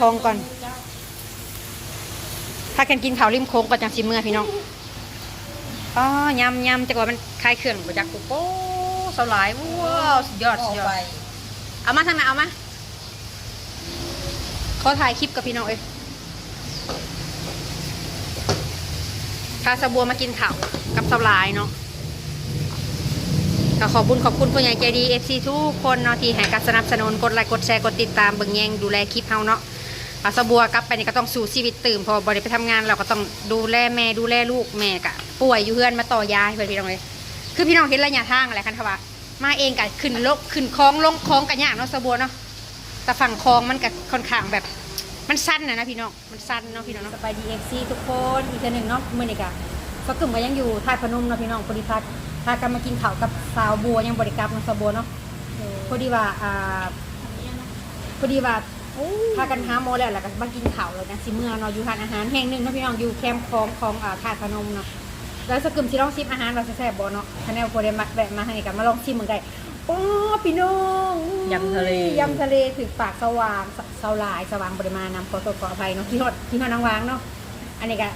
คลองก่อน ถ้ากันกินข้าวริมโค้งก่อนจังสิเมื่อพี่น้อง อ๋อยำยำจักว่ามันคลายเครื่องบ่จักปุ๊บโอ้สลายว้าวสุดยอดสุดยอด เอามาทางไหนเอามาขอถ่ายคลิปกับพี่น้องเอ้ยพาสะบัวมากินข้าวกับสลายเนาะก็ขอบคุญขอบคุณผู้ใหญ่ใจดีเอฟซีทุกคนเนาะที่ให้การสนับสนุนกดไลค์กดแชร์กดติดตามเบิ่งแยงดูแลคลิปเฮาเนาะ พาสะบัวกลับไปนี่ก็ต้องสู่ชีวิตตื่นพอบริไปทำงานเราก็ต้องดูแลแม่ดูแลลูกแม่กะป่วยอยู่เพื่อนมาต่อยาให้เพื่อนพี่น้องเลยคือพี่น้องเห็นระยะทางอะไรคันทว่ามาเองกับขึ้นลกขึ้นคลองลงคลองกันยากเนาะสะบัวเนาะแต่ฝั่งคลองมันกับค่อนข้างแบบมันสั้นนะนะพี่น้องมันสั้นเนาะพี่น้องเนาะสบายดีเอฟซีทุกคนอีกทีหนึ่งเนาะมื่อนี้กะก็กลุ่มก็ยังอยู่ท่าพนมเนาะพี่น้องบริพัตรพากันมากินข้าวกับสาวบัวยังบริกรรมเนาะสาวบัวเนาะพอดีว่าอ่าพอดีว่า พากันหาโมแล้วแล้วก็มากินข้าวเลยนะสิเมื่อเนาะอยู่ทานอาหารแห่งหนึ่งเนาะพี่น้องอยู่แคมป์คลองของอ่าท่าตุพนมเนาะแล้วสกึมที่ลองชิมอาหารเราแซ่บๆบ่เนาะคะแนนโปรเดมักแบบมาให้กันมาลองชิมเหมือนกันโอ้พี่น้องยำทะเลยำทะเลถึงปากสว่างสสลายสว่างปริมาณนำขอตัวขออภัยเนาะที่ฮอดที่ฮอดนางวางเนาะอันนี้ก็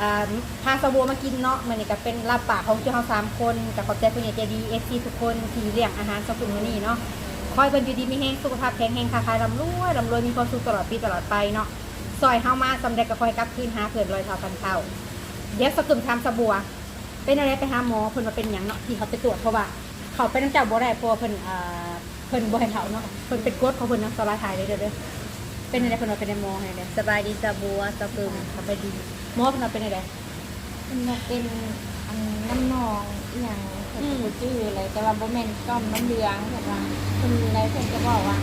อ่าพาสะบัวมากินเนาะมันนี่ก็เป็นลาบปากของเจ้าเฮาสามคนกับขอบใจผู้ใหญ่ใจดีเอฟซีทุกคนที่เลี้ยงอาหารสกุลมื้อนี้เนาะ คอยเป็นอยู่ดีมีแห้งสุขภาพแข็งแรงค้าขายร่ำรวยร่ำรวยมีความสุขตลอดปีตลอดไปเนาะซอยเฮามาสำเร็จก็คอยกลับคืนหาเผื่อนรอยเท้าพันเท้าเดี๋ยวสกุลทำสะบัว เป็นอะไรไปหาหมอเพิ่นมาเป็นอย่างเนาะที่เขาไปตรวจเพราะว่า เขาเป็นน้ำเจ้าบ่ได้เพราะว่าเพิ่นอ่าเพิ่นบ่ให้เขาเนาะเพิ่นเป็นกรดของเพิ่นเนาะสลายถ่ายเลยเด้อเด้อเป็นอะไรเพิ่นว่าเป็นในหมอให้เด้อสบายดีสะบัวสะกึมสบายดีหมอเพิ่นว่าเป็นอะไรมันมาเป็นอันน้ำนองอหย่างเพิ่นอืมก็บ่จื้ออะไรแต่ว่าบ่แม่นต้อมน้ำเหลืองแต่ว่า เพิ่นอะไรเพิ่นก็บอกว่า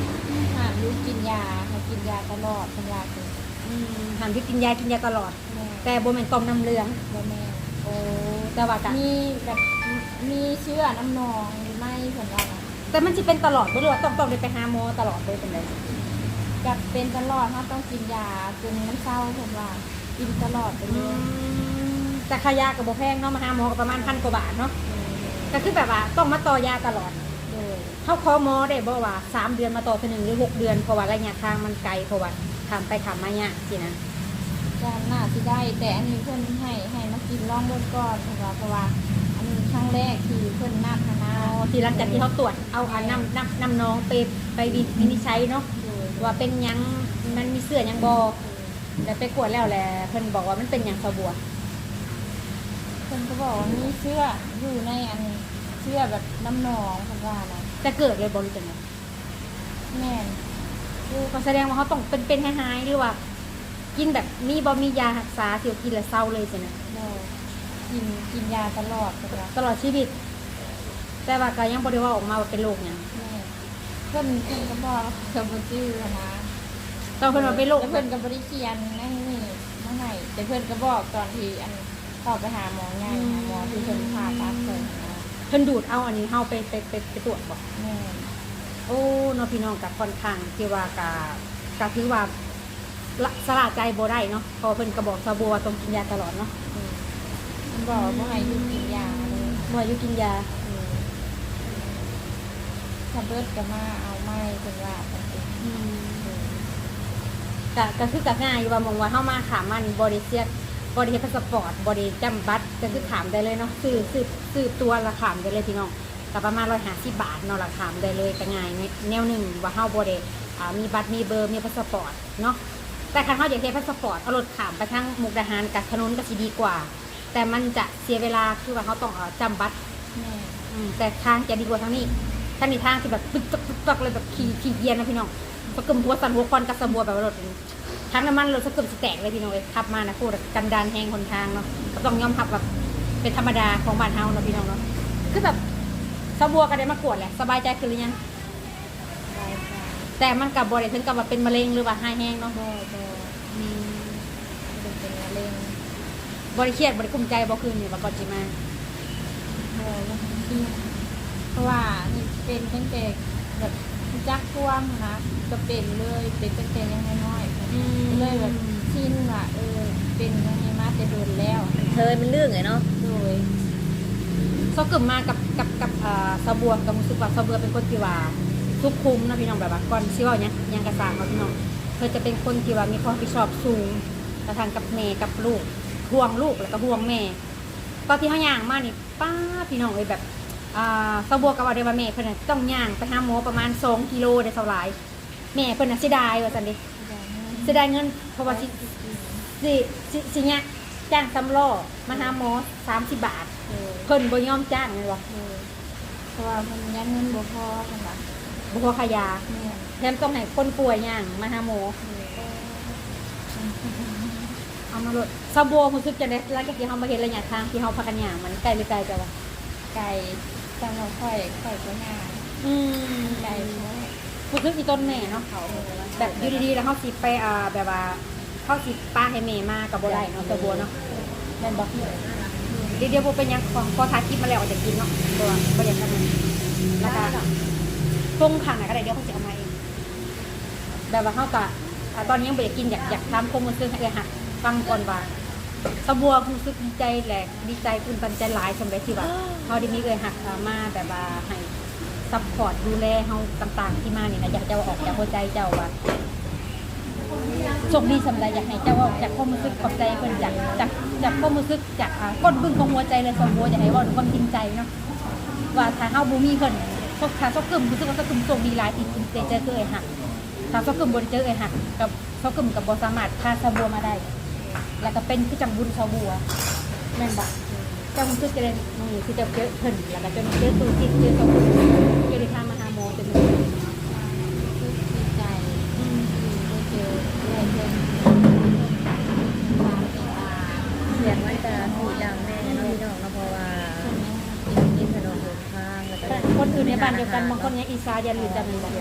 ห้ามลูกกินยาให้กินยาตลอดเพิ่นว่าคืออืมห้ามที่กินยากินยาตลอดแม่แต่บ่แม่นต้มน้ำเหลืองบ่แม่นโอ้แต่ว่าก็มีแบบมีเชื้อน้ำนองหรือไม่เพิ่นว่าน่ะแต่มันสิเป็นตลอดบ่หรือว่าต้องต้องได้ไปหาหมอตลอดเลยเป็นไดก็เป็นตลอดถ้าต้องกินยาจนมันเศร้าเพิ่นว่ากินตลอดไปเลอืยมแต่ค่ายาก็บ่แพงเนาะมาหาหมอก็ประมาณพันกว่าบาทเนาะก็คือแบบว่าต้องมาต่อยาตลอดโดย เขาขอหมอได้บ่ว่าสามเดือนมาต่อทีหนึ่งหรือหกเดือนเพราะว่าระยะทางมันไกลเพราะว่าทำไปทำมาเนี่ยสินะจะน่าสิได้แต่อันนี้เพิ่นให้ให้มากินลองเบิ่งก่อนเพิ่นว่าเพราะว่าอันนี้ครั้งแรกที่เพิ่นนัดคณะอ๋อที่หลังจากที่เขาตรวจเอาอันน้ำน้ำน้ำน้องไปไปวินิจฉัยเนาะโดยว่าเป็นหยังมันมีเสื้อหยังบอแล้วไปกวดแล้วแหละเพิ่นบอกว่ามันเป็นหยังสะบัวเพิ่นก็บอกว่ามีเชื่ออยู่ในอันเชื่อแบบน้ำหนองเพิ่นว่านะ จะเกิดเลยบริเป็นไงแม่นก็แสดงว่าเขาต้องเป็นเป็นหายๆหรือว่า กินแบบมีบอมียารักษาเสียวกินแล้วเศร้าเลยสินะเรากินกินยาตลอดเพิ่นว่าตลอดชีวิต แต่ว่าก็ยังบริว่าออกมาว่าเป็นโรคหยังแม่นเพิ่นเพิ่นก็บอกว่าเพิ่นบ่ชื่อนะต้องเพิ่นว่าเป็นโรคแต่เพิ่นก็บ่ได้เขียนนั่นนี่มาให้แต่เพิ่นก็บอกตอนที่อันเข้าไปหาหมอใหญ่หาหมอที่เพิ่นผ่าตัดเพิ่นนะเพิ่นดูดเอาอันนี้เฮาไปไปไปไปตรวจบอกแม่นโอ้เน้องพี่น้องกับค่อนข้างที่ว่ากะกะถือว่าละสละใจบ่ได้เนาะเพอเพิ่นก็บอกสะบัวว่าต้องกินยาตลอดเนาะอืมเพิ่นบอกว่าให้หยุดกินยาเลยเมื่ออายุกินยาถ้าเบิดก็มาเอาไม้เป็นว่าเป็นสิกะก็คือกะง่ายอยู่ว่ามองว่าเฮามาขามมันบริเซียก บริเฮพาสปอร์ตบริจำบัตรก็คือถามได้เลยเนาะซื้อซื้อซื้อตัวละขามได้เลยพี่น้องก็ประมาณ150บาทเนาะละขามได้เลยก็ง่ายแนวหนึ่งว่าเฮาบ่ได้อ่ามีบัตรมีเบอร์มีพาสปอร์ตเนาะแต่คันเฮาอยากได้พาสปอร์ตเอารถขามไปทางมุกดาหารกับถนนก็สิดีกว่า แต่มันจะเสียเวลาคือว่าเขาต้องเอาจำบัตรแม่อืมแต่ทางจะดีกว่าทางนี้ทางนี้ทางที่แบบปึ๊กตึกปึ๊กตึกเลยแบบขี่ขี่เยียนนะพี่น้องสะกึมหัวสันหัวควันกระสะบัวแบบว่ารถ ทางน้ำมันรถสะกึมสแตกเลยพี่น้องเลยขับมานะพูดกันดานแหงคนทางเนาะก็ต้องยอมขับแบบเป็นธรรมดาของบ้านเฮาเนาะพี่น้องเนาะคือแบบสะบัวก็ได้มากวดแหละสบายใจคือหรือยังได้ค่ะแต่มันกับบริถึงกับว่าเป็นมะเร็งหรือว่าหายแห้งเนาะบ่บ่อืมเป็นเป็นมะเร็งบริเครียดบริคุ้มใจบ่คืนนี่ว่าก่อนจิมาบ่ว่าที่เพราะว่านี่เป็นตั้งแต่แบบจักท่วงนะก็เป็นเลยเป็นตั้งแต่ยังน้อยๆ เลยแบบชินว่าเออเป็นยังไงมาแต่โดนแล้วเคยมันเรื่องไงเนาะโดยสะกึมมากับกับกับอ่าสะบัวกับรู้สึกว่าสะบัวเป็นคนที่ว่าทุกคุมนะพี่น้องแบบว่าก่อนสิเว่าหยังหยังกระสางเนาะพี่น้องเพิ่นจะเป็นคนที่ว่ามีความรับผิดชอบสูงกระทางกับแม่กับลูกห่วงลูกแล้วก็ห่วงแม่ตอนที่เขาย่างมานี่ป้าพี่น้องเอ้ยแบบอ่าสะบัวกับว่าเดว่าแม่เพิ่นน่ะต้องย่างไปหาหมอประมาณ2กิโลได้เท่าหลายแม่เพิ่นน่ะเสียดายว่าซั่นเดิ เสียดายเงินเพราะว่าสิสิสิสิเนี่ยจ้างสำล้อมาหาหมอ30บาทเออเพิ่นบ่ยอมจ้างเลยว่ะเออเพราะว่ามันยันเงินบ่พอกันล่ะบ่พอขายาแม่นแถมต้องให้คนป่วยย่างมาหาหมอเออเอามาโลดสะบัวรู้สึกจังได๋หลังจากที่เฮามาเห็นระยะทางที่เฮาพากันย่างมันไกลหรือไกลจ้ะวะไก่สำหรับข่อยข่อยก็ง่ายอืมไก่เพราะรู้สึกอีต้นแม่เนาะเขาเออแบบอยู่ดีๆแล้วเขาสิไปอ่าแบบว่าเขาสิป้าให้แม่มากับบ่ได้เนาะตัวบัวเนาะแม่นบอกเดี๋ยวเดี๋ยวบ่เป็นหยังของพอทาคลิปมาแล้วอาจจะกินเนาะตัวบ่อยากกันแล้วก็ปรุงข้างไหนก็ได้เดี๋ยวเขาจะเอามาเองแบบว่าเขาก็อ่าตอนนี้ยังบ่ได้กินอยากอยากทำคงมันซึ่งให้เลยหักฟังก่อนว่าสะบัวรู้สึกดีใจแหละดีใจตื่นตันใจหลายสำหรับที่ว่าเขาได้มีเลยหักอ่ามาแบบว่าให้ ซัพพอร์ตดูแลเฮาต่าง ๆ ที่มานี่นะอยากจะเอาออกจากหัวใจเจ้าว่าโชคดีสำหรับอยากให้เจ้าเว่าจากความรู้สึกขอบใจเพิ่นจากจากจากความรู้สึกจากอ่าก้นบึ้งของหัวใจเลยสมบัวอยากให้เว่าด้วยความจริงใจเนาะว่าถ้าเฮาบ่มีเพิ่นซกถ้าซกกึมรู้สึกว่าซกกึมโชคดีหลายที่ได้เจอคือไอ้หักถ้าซกกึมบ่ได้เจอไอ้หักกับซกกึมกับบ่สามารถพาสะบัวมาได้ แล้วก็เป็นคือจังบุญสะบัวแม่นบ่เจ้ารู้สึกจะได้นี่คือจะเทางมาหาหมอจนเลยคือดีใจอืมได้เจอได้เจอความเมตตาเสียงมันจะถูกดังแน่เนาะพี่น้องเนาะเพราะว่ากินถนนหนทางแล้วก็คนอื่นในบ้านเดียวกันบางคนยังอีสานยันหรือจะมีบอก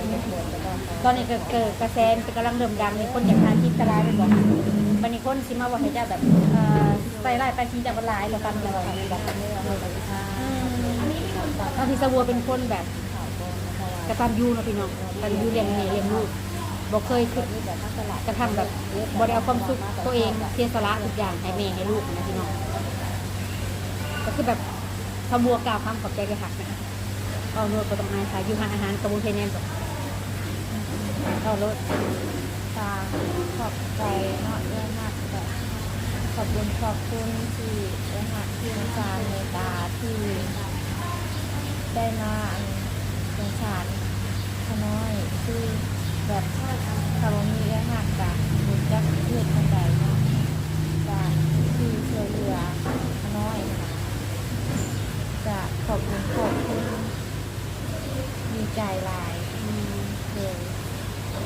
ตอนนี้ก็เกิดกระแสมันกำลังเริ่มดังมีคนอยากทานที่ตลาดไปบอกบันนี้คนสิมาบอกให้เจ้าแบบเอ่อใส่ไล่ไปชี้จากวันลายเรากันเลยบอกกันเลยบางทีสวัวเป็นคนแบบ กระตันยูเนาะพี่น้องกระตันยูเลี้ยงแม่เลี้ยงลูกบอกเคยคิดกระทำแบบบริเอาความสุขตัวเองเสียสละทุกอย่างให้แม่ให้ลูกนะพี่น้องก็คือแบบสะวัวกล่าวคำขอบใจกระหักนะเอารถก็ต้องอายค่ะยูหาอาหารกระบุนเทนแนนแบบเอารถตาขอบใจเนาะเรื่องมากแบบขอบคุณขอบคุณที่ได้หักที่มีการเมตตาที่ได้มา สงสารขน้อยคือแบบถ้าว่ามีแรงหักกะบุญจักเพื่อนคนใดเนาะกะคือช่วยเหลือขน้อยค่ะจะขอบคุณขอบคุณดีใจหลายที่เลย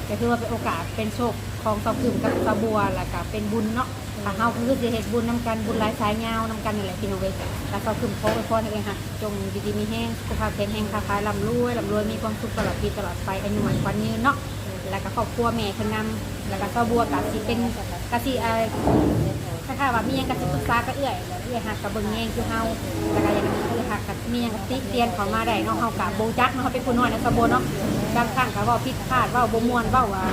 ก็คือว่าเป็นโอกาสเป็นโชคของสาวกึ่มกับสาวบัวแล้วก็เป็นบุญเนาะถ้าเฮาคือสิเฮ็ดบุญนำกันบุญหลายสายยาวนำกันนี่แหละพี่น้องเว้ยแล้วสาวกึ่มขออวยพรให้เองค่ะ จงดีดีมีแห้งสุขภาพแข็งแรงค้าขายร่ำรวยร่ำรวยมีความสุขตลอดปีตลอดไปอายุหมันขวัญยืนเนาะแล้วก็ครอบครัวแม่เพิ่นนำแล้วก็สาวบัวก็สิเป็นก็สิเอ่อคล้าว่ามีหยังกับสิปรึกษาก็เอื้อยเอื้อยหักกับเบิ่งแยงคือเฮาแล้วก็อย่างนี้เอื้อยหั กกับมีหยังกับติเตียนเขามาได้เนาะเฮากับโบจักเนาะเขาเป็นผู้น้อยนะสะโบเนาะบางครั้งก็เว้าผิดพลาดเว้าบ่ม่วนเว้าว่า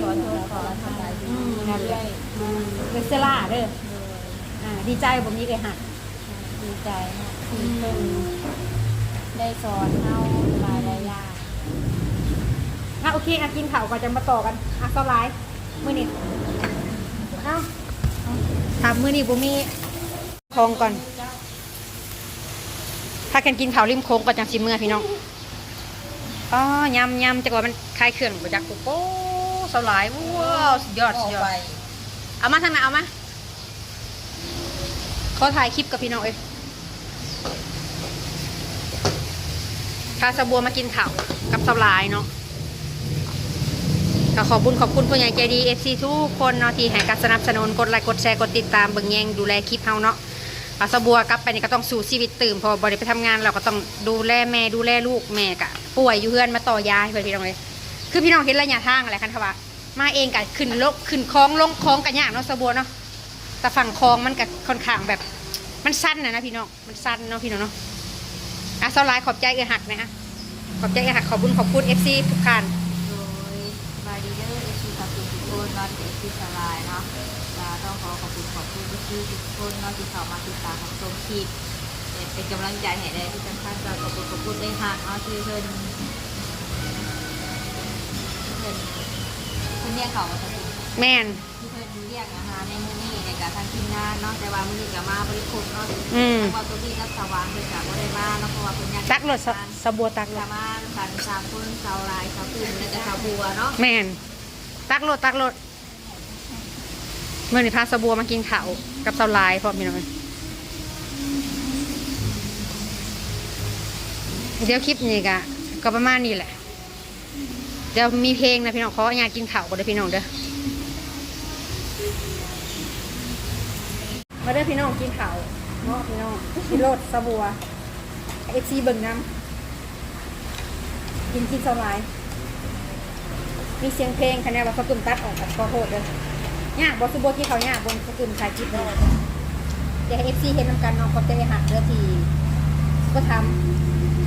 ขอโทษขออภัยอืมนั่นแหละอืมเป็นเสยล่าเด้ออ่าดีใจบ่มีเอื้อยหักดีใจมากที่เพิ่นได้สอนเฮาหลายหลายอย่างอะโอเคอะกินข้าวก่อนจะมาต่อกันอะสลายมื้อนี้เอ้าถามมื้อนี้บ่มีทองก่อนถ้ากันกินข้าวริมโค้งก็จังสิเมื่อพี่น้องอ๋อยำยำจักว่ามันคลายเครื่องบ่จักโอ้โหสลายว้าวสุดยอดสุดยอดเอามาทางไหนเอามาขอถ่ายคลิปกับพี่น้องเอ้ยพาสะบัวมากินข้าวกับสลายเนาะก็ขอบคุณขอบคุณผู้ใหญ่ใจดี FC ทุกคนเนาะที่ให้การสนับสนุนกดไลค์กดแชร์กดติดตามเบิ่งแยงดูแลคลิปเฮาเนาะ ปลาสบัวกลับไปนี่ก็ต้องสู่ชีวิตตื่นพอบริไปทำงานเราก็ต้องดูแลแม่ดูแลลูกแม่กะป่วยอยู่เพื่อนมาต่อยาให้เพื่อนพี่น้องเลย คือพี่น้องเห็นระยะทางอะไรคันทว่ามาเองกะขึ้นลกขึ้นคลองลงคลองกันยากเนาะสบัวเนาะแต่ฝั่งคลองมันกะค่อนข้างแบบมันสั้นนะนะพี่น้องมันสั้นเนาะพี่น้องเนาะอะสลายขอบใจเอือหักนะฮะขอบใจเอือหักขอบคุณขอบคุณเอฟซีทุกท่านโดยบายดีเดอร์เอชีคาตูทุกคนนอนเอชีสลายเนาะ ขอบคุณขอบคุณที่ทุกคนเนาะที่เขามาติดตามของชมคลิปเป็นกำลังใจให้ได้ที่สำคัญก็ขอบคุณขอบคุณได้หักเนาะที่เพิ่นเพิ่นเพิ่นเรียกเขาว่าจะแม่นที่เพิ่นเรียกอาหารในมื้อนี้ในการทางทีมงานเนาะแต่ว่ามื้อนี้ก็มาบริโภคเนาะอืมแล้วก็ตัวที่รักสว่างเพิ่นก็บ่ได้มาเนาะเพราะว่าเพิ่นยังตักรถสสะบัวตักรจะถมากันสามคนสาวลายสาวปุ่นแล้วก็สาวบัวเนาะแม่นตักรถตักรถ เมื่อนี้พาสบัวมากินข้าวกับเสาลายพร้อมพี่น้องเดี๋ยวคลิปนี้ก็ก็ประมาณนี้แหละ เดี๋ยวมีเพลงนะพี่น้องขออยากกินข้าวก่อนเด้อพี่น้องเด้อมาเด้อพี่น้องกินข้าวเนาะพี่น้องกินรสสบัวเอฟซีเบิ่งน้ำกินกินเสาลาย มีเสียงเพลงคะแนนว่าเขากึ่มตัดออกกับขอโทษเลย ยากบอสโบที่เขายากบนเขากึ่มถ่ายคลิปเลยเดี๋ยวเอฟซีเห็นนำกันน้องเขาจะได้หักเรือทีก็ท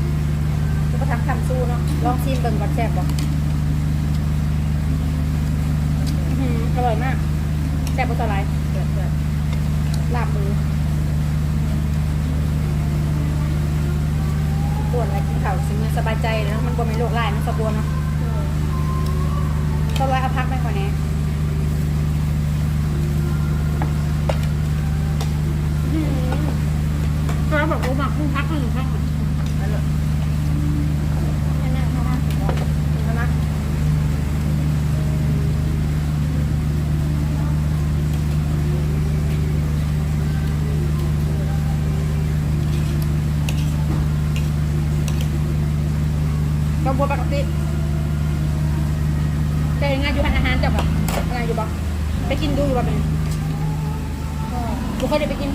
ำก็ทำทำสู้เนาะลองชิมเบิ่งก่อนแซ่บบอื้อร่อยมากแซ่บบ่สลายลาบมือปวดอะไรกินข้าวสิมสบายใจเลยนะมันบ่เป็นโรคร้ายมันสะบัวเนาะก็ไว้เอาพักไปก่อนนี้ก็แบบรู้มาคุ้งพักหนึ่งพักหนึ่งนั่นแหละนั่นแหละนั่นแหละนั่นแหละก็บัวปกติ แต่งานอยู่ร้านอาหารเจ้าแบบงานอยู่บ่ไปกินดูอยู่บ่เป็น ก็ บุเคยได้ไปกิน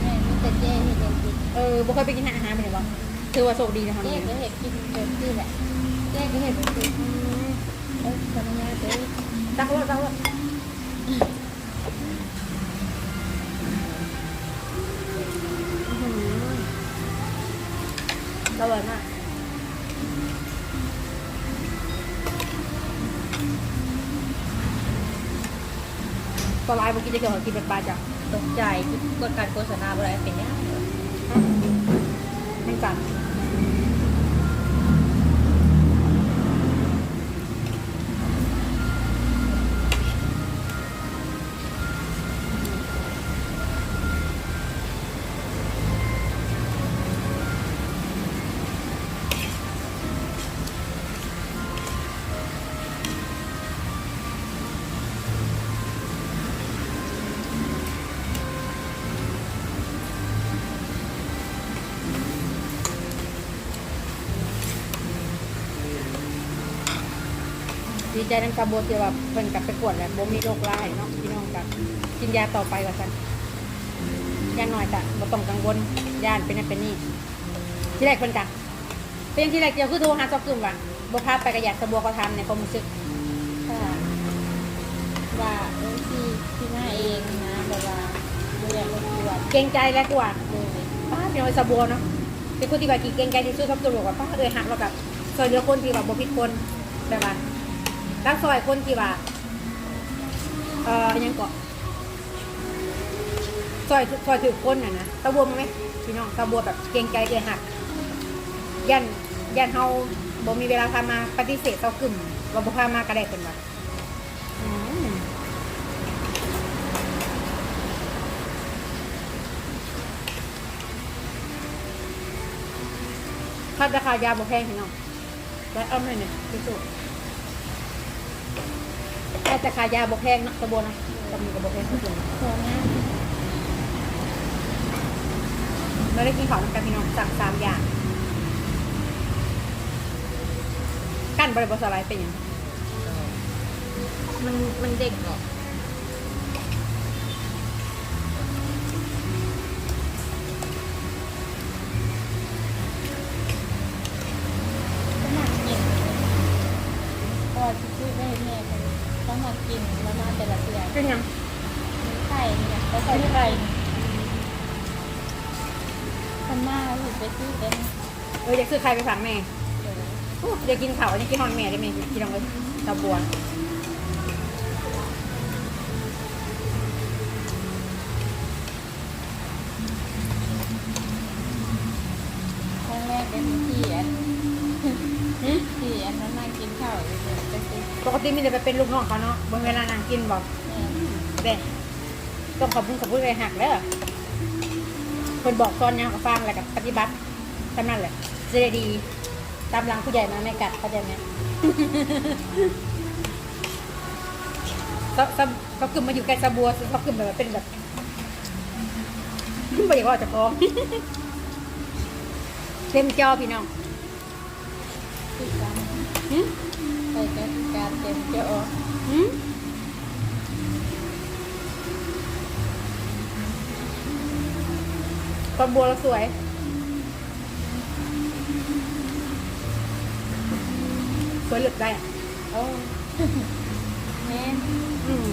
แม่มีแต่เจ๊เฮ็ดเองกิน เออบุเคยไปกินร้านอาหารเป็นไงบ่ถือว่าโชคดีนะคะ เจ๊ก็เฮ็ดกินแบบนี้แหละเจ๊ก็เฮ็ดแบบนี้เอ้ยสัญญาเด้อ ตักรถตักรถอื้อหือ อร่อยมากปลาไหลเมื่อกี้จะเกี่ยวกับกินเป็นปลาจ้ะตกใจที่กดการโฆษณาอะไรเป็นหยังมัน ดีใจนันกระบวนที่ว่าเพิ่นกลับไปกวดแล้วบ่มีโรคร้ายเนาะพี่น้องกับกินยาต่อไปว่าซั่นอยังน้อยกะบ่ต้องกังวลย่านเป็นนั่นเป็นนี่ที่แรกเพิ่นกะเป็นที่แรกเดียวคือโทรหาซอกกึมว่าบ่พาไปกระยาสะบัวเขาทำในความรู้สึกว่าเออที่ที่หน้าเองนะแบบว่าบ่อยากรบกวนเกรงใจแล้วกว่าป้าเป็นน้อยสะบัวเนาะเป็นคนที่ว่ากี่เกรงใจที่สุดซอกกึมบอกว่าป้าเอ้ยหักเรากับซอยเหลือคนที่ว่าบ่ผิดคนแบบว่า รักซอยคนที่ว่าเอ่ออิหยังเกาะซอยซอยถือคนน่ะนะตะบัวมั้ยพี่น้องตะบัวแบบเกรงใจเกยหัก ยันยันเฮาบ่มีเวลาพามาปฏิเสธเซากึ่มเราบ่พามาก็ได้เป็นว่าค่าราคายาบ่แพงพี่น้องแล้วเอาหน่อยหนึ่งที่สุด แต่ราคายาบกแพงเนาะตะบนนะตะมีกับบกแพงเท่าไหร่พอนเราได้กินของกับพี่น้องสั่งสามอย่าง กั้นบริบทสไลด์เป็นยังไงมันมันเด็กเหรอ ซื้อเป็นเอออยากซื้อใครไปฝากแม่เดี๋ยวอู้อยากกินข้าวอยากกินฮอนแม่ได้ไหมกินลองเลยตะบัวครั้งแรกเป็นที่อันที่อันนั้นนั่งกินข้าวอยู่เนี่ยไปซื้อปกติมีแต่ไปเป็นลูกน้องเขาเนาะบนเวลานางกินบอกแม่เด็ต้องขอบคุณขอบคุณเลยหักเด้อ คนบอกตอนยังกับฟังอะไรกับปฏิบัติทำนั่นแหละจะได้ดีตามหลังผู้ใหญ่มาไม่กัดเข้าใจไหมเขาเขาเขากึมมาอยู่ใกล้ซาบัวเขากึมแบบว่าเป็นแบบไม่อยากว่าจะฟ้องเต็มจอพี่น้องคือการหึใส่การการเต็มจะอ อกหึซาบัวเราสวย สวยเหลือได้อะโอ้แม่อืม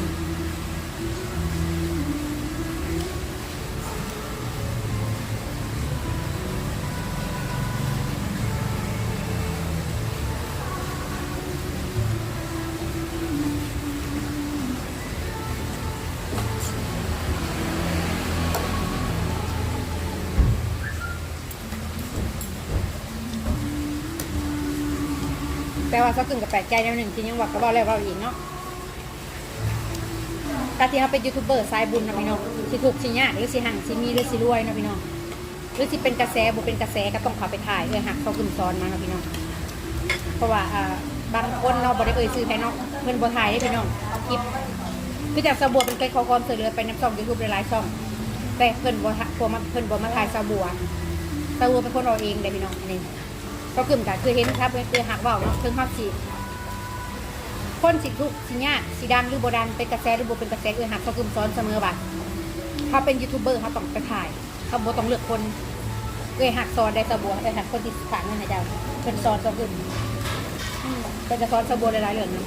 แต่ว่าเขากึ่งกับแปลกใจแนวหนึ่งที่ยังหว่าก็บอกแล้วเราอีกเนาะกาที่เขาเป็นยูทูบเบอร์สายบุญนะพี่น้องสิถูกสิยากหรือสิหังสิมีหรือสิรวยนะพี่น้องหรือสิเป็นกระแสบุเป็นกระแสก็ต้องเขาไปถ่ายเออหักเขากึ่งซ้อนมานะพี่น้องเพราะว่าอ่าบางคนเนาบ่ได้เอ่ยซื้อให้เนาะเพิ่นบ่ถ่ายให้พี่น้องคลิปคือจากสาวบัวเป็นเคยขอความช่วยเหลือไปในช่อง YouTube หลายช่อง แต่เพิ่นบ่ทะพวมาเพิ่นบ่มาถ่ายสาวบัวสาวบัวเป็นคนเอาเองเด้พี่น้องอันนี้ ก็กึ่มกันคือเห็นครับคือหักเว้าเนาะถึงฮอดสิคนสิทุกสิยากสิดังหรือบ่ดังเป็นกระแสหรือบ่เป็นกระแสเออหักเขากึ่มซ้อนเสมอว่าเขาเป็นยูทูบเบอร์เขาต้องไปถ่ายเขาบ่ต้องเลือกคนเอ้ยหักซ้อนได้สบัวเอ้ยหักคนที่ฝากเงินให้เจ้าเพิ่นซ้อนก็กึ่มเป็นกระท้อนสะบัวหลายๆเรื่องนะ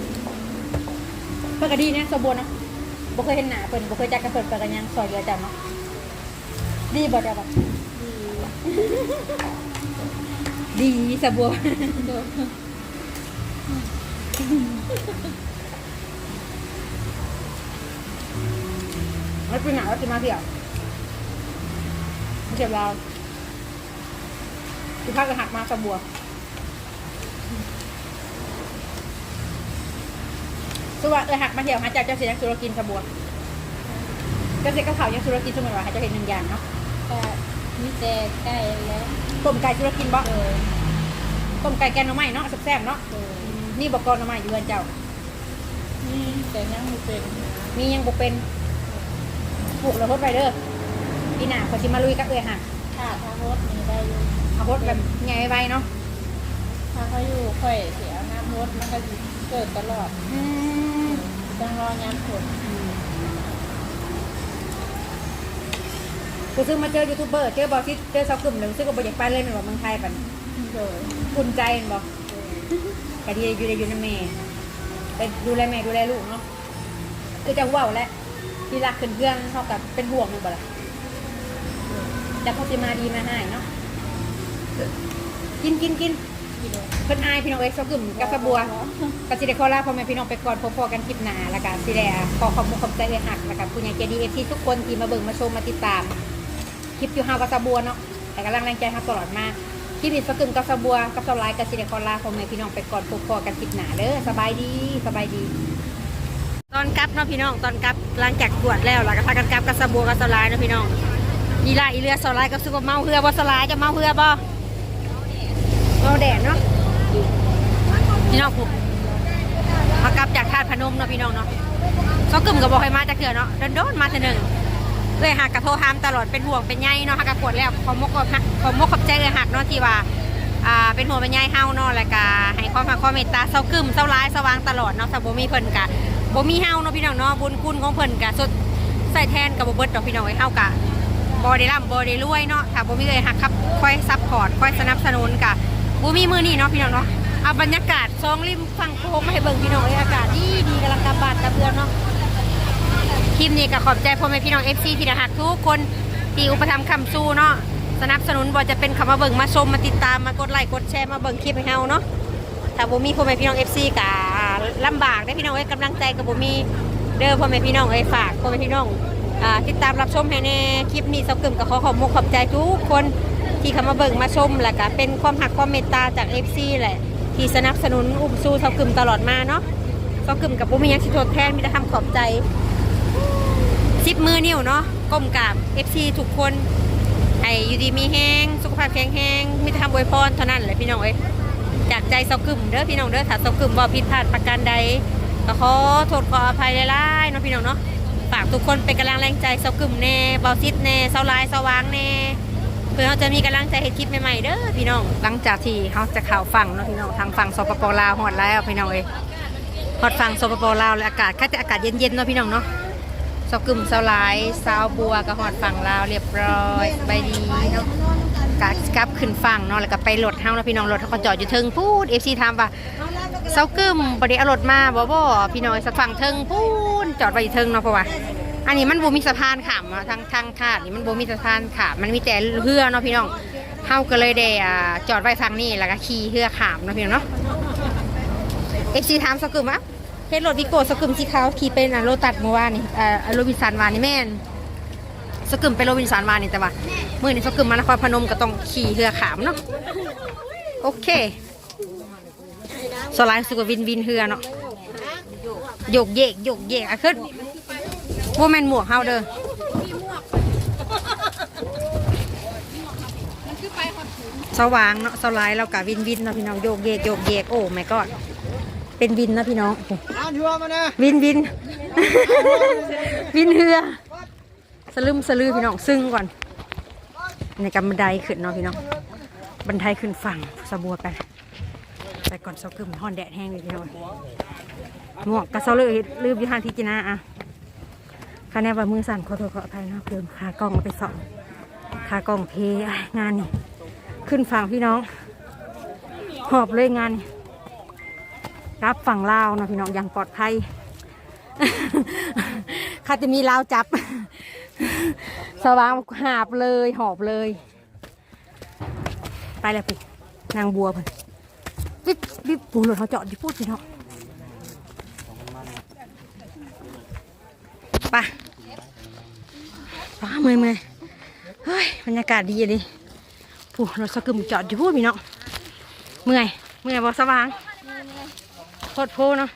เพื่อกดีนะสะบัวนะบเคยเห็นหน้าเพิ่นบเคยจักกระเพิ่นไปกันยังซอยเรือจังเนาะดีบ่จ้ะบ่ดี ดีสะบัวโดนมันเป็นหนังแล้วสิมาเที่ยวเที่ยวเราคือพักก็หักมาสะบัวสวัสดีหักมาเที่ยวหาจ้าเจ้าเสียงสุรกินสะบัวเจ้าเสียกับเขายังสุรกินสมอว่าหาเจ้าเห็นหนึ่งอย่างเนาะ มีแต่ใกล้แล้วต้มไก่สุรกินบ่เออต้มไก่แกงหน่อไม้เนาะแซ่บๆเนาะเออนี่บอกกอนหน่อไม้อยู่เรือนเจ้า นี่แต่ยังไม่เป็นมียังบ่เป็นปลูกแล้วพดไปเด้อพี่หน้าเขาสิมาลุยกับเอ้ยห่ะถ้าถ้ารถมีได้อยู่เอาพดแบบใหญ่ไว้เนาะถ้าเขาอยู่ค่อยเสียน้ำรถมันก็สิเกิดตลอดอืมต้องรอย้ำผล กูซื้อมาเจอยูทูบเบอร์เจอบอสที่เจอซอกกลุ่มหนึ่งซึ่งก็บ่อยากไปเลยแมันบอกเมืองไทยปันโดยอุ่นใจแม่นบอกกะดีอยู่ในอยู่ในแม่ไปดูแลแม่ดูแลลูกเนาะคือจะเว่าแหละที่รักขึ้นเพื่อนเท่ากับเป็นห่วงมันบ่ล่ะแต่เขาสิมาดีมาให้เนาะกินกินกินกิโลเพิ่นอายพี่น้องเอ้ยซอกกลุ่มกับสะบัวก็สิได้ขอลาพ่อแม่พี่น้องไปก่อนพบๆกันคลิปหน้าแล้วก็สิได้ขอขอบคุณขอบใจเอื้อหักแล้วก็ผู้ใหญ่ใจดีเอฟซีทุกคนที่มาเบิ่งมาชมมาติดตาม คลิปอยู่เฮากับสบัวเนาะแต่กำลังแรงใจเฮาตลอดมาคลิปนี้สกึมกับสบัวกับสลายก็สิได้ขอลาพ่อแม่พี่น้องไปก่อนพบๆกันคลิปหนาเด้อสบายดีสบายดี ตอนกลับเนาะพี่น้องตอนกลับหลังจากตรวจแล้วแล้วก็พากันกลับกับสบัวกับสลายเนาะพี่น้องอีลาอีเรือสไลายก็สึกว่าเมาเหือบ่สลายจะเมาเหือบ่เมาแดดเนาะพี่น้องผมมากลับจากธาตุพนมเนาะพี่น้องเนาะเขากึ่มกับบอกให้มาจากเถื่อเนาะโดนๆมาเถื่อหนึ่ง เลยหักกับโทรหามตลอดเป็นห่วงเป็นใยเนาะหักกับปวดแล้วขอมกกับขอมกขอบใจเลยหักเนาะที่ว่าอ่าเป็นห่วงเป็นใยเฮาเนาะแล้วก็ให้ความหักความเมตตาเศร้ากึมเศร้าร้ายสว่างตลอดเนาะถ้าบ่มีเพิ่นกะบ่มีเฮาเนาะพี่น้องเนาะบุญคุณของเพิ่นกะสุดใส่แทนกับบ่เบิดดอกพี่น้องไอ้เฮากะบ่ได้ร่ำบ่ได้รวยเนาะถ้าบ่มีเลยหักครับค่อยซัพพอร์ตค่อยสนับสนุนกะบ่มีมื้อนี้เนาะพี่น้องเนาะเอาบรรยากาศซองริมฝั่งโค้งมาให้เบิ่งพี่น้องเลยอากาศดีดีกำลังกำบาดกระเบือนเนาะ คลิปนี้ก็ขอบใจพ่อแม่พี่น้องเอฟซีที่หักทุกคนที่อุปถัมภ์คำสู้เนาะสนับสนุนบ่จะเป็นคำมาเบิ่งมาชมมาติดตามมากดไลค์กดแชร์มาเบิ่งคลิปให้เฮาเนาะถ้าบ่มีพ่อแม่พี่น้องเอฟซีก็ลำบากได้พี่น้องเอ้ยกำลังใจก็บ่มีเด้อพ่อแม่พี่น้องเอ้ยฝากพ่อแม่พี่น้องอ่าติดตามรับชมให้แน่คลิปนี้เซากึมก็ขอขอบมุกขอบใจทุกคนที่เข้ามาเบิ่งมาชมแล้วก็เป็นความหักความเมตตาจาก FC แหละที่สนับสนุนอุ้มสู้เท่ากึมตลอดมาเนาะซอกกึมกับบุมีหยังสิทดแทนมีแต่คำขอบใจ สิบมือนิ้วเนาะก้มกราบ FC ทุกคนไอ้อยู่ดีมีแห้งสุขภาพแข็งแรงมีแต่คำอวยพรเท่านั้นแหละพี่น้องเอ้ยจากใจซอกกึมเด้อพี่น้องเด้อถ้าซอกกึมบ่ผิดพลาดประการใดก็ขอโทษขออภัยหลายๆเนาะพี่น้องเนาะฝากทุกคนเป็นกำลังแรงใจซอกกึมแน่เบาซิดแน่เซาลายเซาวางแน่เพื่อเขาจะมีกำลังใจเฮ็ดคลิปใหม่ๆเด้อพี่น้องหลังจากที่เขาจะข่าวฝั่งเนาะพี่น้องทางฝั่งสปปลาวฮอดแล้วพี่น้องเอ้ยฮอดฝั่งสปปลาวแล้วอากาศแค่แต่อากาศเย็นๆเนาะพี่น้องเนาะ สกึมสลายสาวบัวก็ฮอดฝั่งลาวเรียบร้อยสบายดีเนาะกกลับขึ้นฝั่งเนาะแล้วก็ไปรถเฮาเนาะพี่น้องรถเขาก็จอดอยู่เทิงพูด FC ถามว่าเซากึมบ่ได้เอารถมาบ่บ่พี่น้องสักฝั่งเทิงพูนจอดไว้อยู่เทิงเนาะเพราะว่าอันนี้มันบ่มีสะพานขามะทางทางคาดนี่มันบ่มีสะพานขามมันมีแต่เรือเนาะพี่น้องเฮาก็เลยได้อ่าจอดไว้ทางนี้แล้วก็ขี่เรือขามเนาะพี่น้องเนาะ FC ถามสกึมว่า เฮ็ดรถวิโก้สกึมสีขาวขี่เป็นอะโรตัสเมื่อวานนี่เอ่อโรบินสันวานนี่แม่นสกึมเป็นโรบินสันวานนี่แต่ว่ามื้อนี้สกึมมานครพนมก็ต้องขี่เรือขามเนาะโอเคสไลด์สุกวินวินเรือเนาะโยกเยกโยกเยกอะขึ้นว่าแมนหมวกเฮาเด้อสว่างเนาะสไลายเรากะวินวินเนาะพี่น้องโยกเยกโยกเยกโอ้ไม่ก็ เป็นวินนะพี่น้องอ่านหัวมานะวินวินวินเฮือสลึมสลือพี่น้องซึ่งก่อน ในกำบันไดขึ้นเนาะพี่น้องบันไดขึ้นฝั่งสะบัวไปไปก่อนเสากึมห่อนแดดแห้งเลยพี่น้องหมวกกระเซาเลยลืมอยี่ห้านที่จีน่าอะคะแนนว่ามือสั่นขอโทษขออภัยเนาะเพิ่มขากล้องเอาไปสองขากล้องเพอ้ายงานนี่ขึ้นฝั่งพี่น้องหอบเลยงานนี่ รับฝั่งลาวเนาะพี่น้องอย่างปลอดภัยข้าจะมีลาวจับ สว่างหาบเลยหอบเลย ไปแล้วพี่นางบัวเพิ่นวิบวิบปูรถเขาจอดอยู่พูดพี่น้องไปฟ้าเมื่อยเมื่อยเฮ้ยบรรยากาศดีเลยผู้รถสกึมจอดอยู่พูดพี่น้องเมื่อยเมื่อยบอสว่าง โคตรโพเนาะ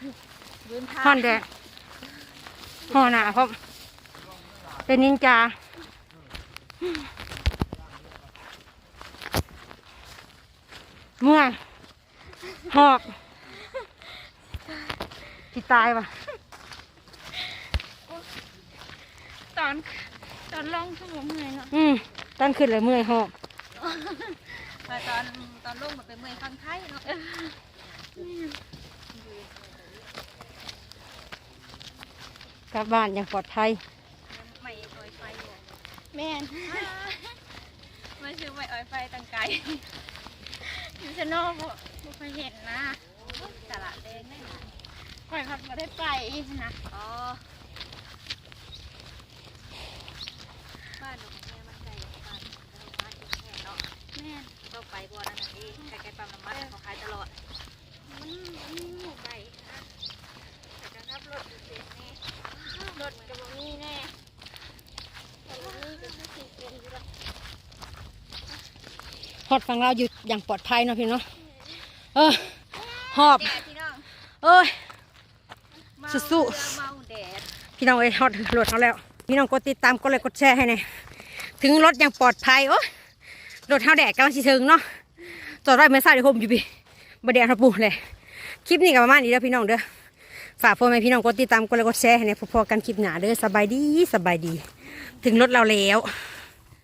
ห่อนแดดห่อหนาพร้อมเป็นนินจาเมื่อยหอบจิตายว่ะ ตอนตอนลงชั่วโมงเหนื่อยเนาะอืมตอนขึ้นเลยเมื่อยหอบแต่ตอนตอนลงมันเป็นเมื่อยฟังไทยเนาะ กลับบ้านอย่างปลอดภัยไม่ออยไฟแม่นไม่ชื่อไม่ออยไฟตังไกลยูชโน่บ่บ่เคยเห็นนะตลาดแดงได้นะข่อยพักมาได้ไปนะอ๋อบ้านของแม่มันไกลบ้านบ้านแม่เนาะแม่ต้องไปบ่อนั่นน่ะเองใกล้ๆปั๊มน้ำมันเขาขายตลอดมันมันหมู่ไปนะแต่จะขับรถอยู่เส้นนี้ รถจะบ่มีแน่แต่บ่มีก็คือสิเป็นอยู่ดอกฮอดฟังเราอยู่อย่างปลอดภัยเนาะพี่เนาะเออหอบ แดดพี่น้องเอ้ย เมาสู้เรือเมาแดดพี่น้องเอ้ยฮอดรถเขาแล้ว พี่น้องกดติดตามกดไลค์กดแชร์ให้หน่อยถึงรถอย่างปลอดภัยโอ้ยรถเฮาแดดกำลังสิถึงเนาะจอดไว้เมื่อสายเดี๋ยวผมอยู่พี่บ่แดดระปุเลยคลิปนี้ก็ประมาณนี้เด้อพี่น้องเด้อ ฝากพ่อแม่พี่น้องกดติดตามกดไลค์กดแชร์ให้ในอยพอๆกันคลิปหนาเด้อสบายดีสบายดี ถึงรถเราแล้ว